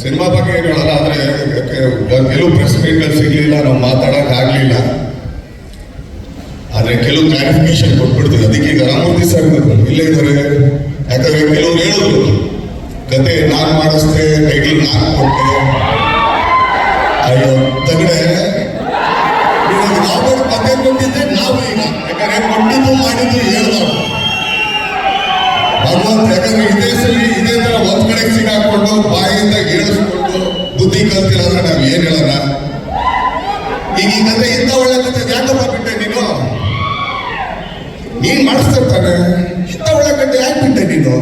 Cinema ಬಗ್ಗೆ ಏನು ಹೇಳಲ್ಲ ಆದ್ರೆ ಯಾಕೆ ಕೆಲವು ಪ್ರೆಸ್ ಮೀಟ್ಗಳು ಸಿಗ್ಲಿಲ್ಲ ನಾವು ಮಾತಾಡಕ್ ಆಗ್ಲಿಲ್ಲ. ಆದ್ರೆ ಕೆಲವು ಕ್ಲಾರಿಫಿಕೇಶನ್ ಕೊಟ್ಬಿಡ್ತೀವಿ ಅದಕ್ಕೆ ಈಗ ರಾಮಮೂರ್ತಿ ಸರ್ ಇಲ್ಲೇ ಇದ್ದಾರೆ. ಯಾಕಂದ್ರೆ ಕೆಲವ್ರು ಹೇಳಿದ್ರು ಕತೆ ನಾನ್ ಮಾಡಿಸ್ದೆ ಟೈಟಲ್ ನಾನ್ ಕೊಟ್ಟೆ. ಅಯ್ಯೋ, ತಗಡೆ. ನಿನಗೆ ರಾಬರ್ಟ್ ಕತೆ ಕೊಟ್ಟಿದ್ದೆ ನಾವು ಈಗ ಯಾಕಂದ್ರೆ ಕೊಟ್ಟಿದ್ದು ಮಾಡಿದ್ದು ಹೇಳ್ದವ್ರು. ಭಗವಂತ, ಯಾಕಂದ್ರೆ ಇದೇ ಸರಿ ಇದೇ ತರ ಒಂದ್ ಕಡೆ ಸಿಗಾಕೊಂಡು ಬಾಯಿಂದ ಏಳಿಸ್ಕೊಂಡು ಬುದ್ಧಿ ಕಲ್ತಿಲ್ಲ ನಾವು ಏನ್ ಹೇಳೋಣ? ಈಗ ಈ ಕತೆ ಇಂಥ ಒಳ್ಳೆ ಕತೆ ಯಾಕಪ್ಪ ಬಿಟ್ಟೆ ನೀನು? ನೀನ್ ಮಾಡಿಸ್ತಿರ್ತಾನೆ. ಇಂಥ ಒಳ್ಳೆ ಕತೆ ಯಾಕೆ ಬಿಟ್ಟೆ ನೀನು?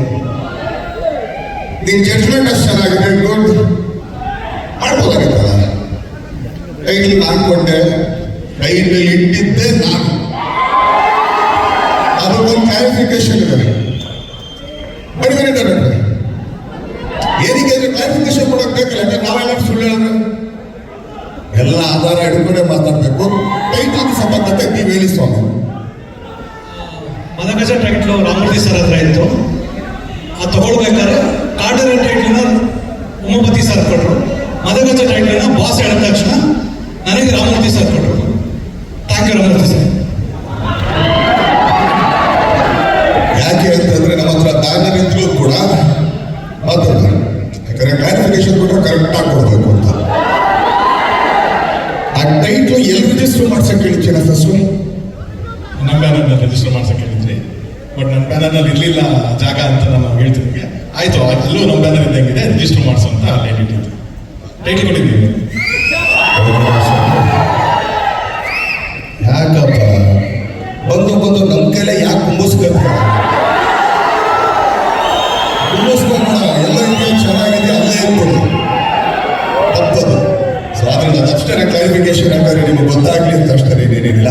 ನಿನ್ ಜಡ್ಜ್ಮೆಂಟ್ ಅಷ್ಟು ಚೆನ್ನಾಗಿದೆ ಗುಡ್ ಮಾಡ್ಬೋದಾಗಿತ್ತಲ್ಲ? ಕೈಲಿ ನಾನು ಕೊಟ್ಟೆ ಇಟ್ಟಿದ್ದೆ ನಾನು. ಅದಕ್ಕೊಂದು ಕ್ಲಾರಿಫಿಕೇಶನ್ ಇದೆ. ಬಡಿ ಕ್ಲಾರಿಫಿಕೇಶನ್ ಕೊಡಕ್ ಬೇಕಲ್ಲ ಯಾಕಂದ್ರೆ ನಾವೆಲ್ಲ ಸುಳ್ಳು ಹೇಳೋದು ಎಲ್ಲ ಆಧಾರ ಹಿಡ್ಕೊಂಡೆ ಮಾತಾಡಬೇಕು. ಟೈಟಲ್ ಸಂಬಂಧಪಟ್ಟ ನೀವು ಹೇಳಿ ಸ್ವಾಮಿ. ಮದಗಜ ಟೈಟ್ಲು ರಾಮೂರ್ತಿ ಸರ್ ಹತ್ರ ಇತ್ತು. ಆ ತಗೊಳ್ಬೇಕಾದ್ರೆ ಕಾಟರ ಟೈಟ್ಲನ್ನ ಉಮಾಪತಿ ಸರ್ ಕೊಟ್ರು. ಮದಗಜ ಟೈಟ್ಲನ್ನ ಬಾಸ್ ಹೇಳಿದ ತಕ್ಷಣ ನನಗೆ ರಾಮಮೂರ್ತಿ ಸರ್ ಕೊಟ್ಟರು ಥ್ಯಾಂಕ್ ಯು ರಾಮಮೂರ್ತಿ ಸರ್. ಯಾಕೆ ಅಂತಂದ್ರೆ ನಮ್ಮ ಹತ್ರ ಇದ್ರೂ ಕೂಡ ಕ್ಲಾರಿಫಿಕೇಶನ್ ಕೊಟ್ಟರೆ ಕರೆಕ್ಟ್ ಆಗಿ ಕೊಡ್ಬೇಕು ಅಂತ. ಆ ಟೈಟ್ಲು ಎಲ್ಲಿ ರಿಜಿಸ್ಟರ್ ಮಾಡ್ಸಕ್ಕೆ ಹೇಳಿದ್ದೀರ ಫಸ್ಟ್ ನಮ್ಮ ಬ್ಯಾನರ್ನ ರಿಜಿಸ್ಟರ್ ಮಾಡ್ಸಕ್ಕೆ ಹೇಳಿದ್ರಿ ಬಟ್ ನನ್ನ ಬ್ಯಾನರ್ನಲ್ಲಿ ಇರಲಿಲ್ಲ ಜಾಗ ಅಂತ ನಾನು ಹೇಳ್ತಿದ್ದೆ. ಆಯ್ತು ಅಲ್ಲೂ ನಮ್ಮ ಬ್ಯಾನರ್ ಇದ್ದಂಗಿದೆ ರಿಜಿಸ್ಟರ್ ಮಾಡಿಸು ಅಂತ ಅಲ್ಲಿ ಹೇಳಿದ್ದು ಟೈಟ್ಲ್ ಕೊಟ್ಟಿದ್ದೀವಿ ಯಾಕಪ್ಪ? ಬಂದು ಬಂದು ನಮ್ಮ ಕೈಲೇ ಯಾಕೆ ಕುಂಬಿಸ್ಕೊಳ್ತೀರ ಯಾಕಂದ್ರೆ ನಿಮಗೆ ಗೊತ್ತಾಗ್ಲಿ ಅಂತ ಅಷ್ಟೇ ಏನೇನಿಲ್ಲ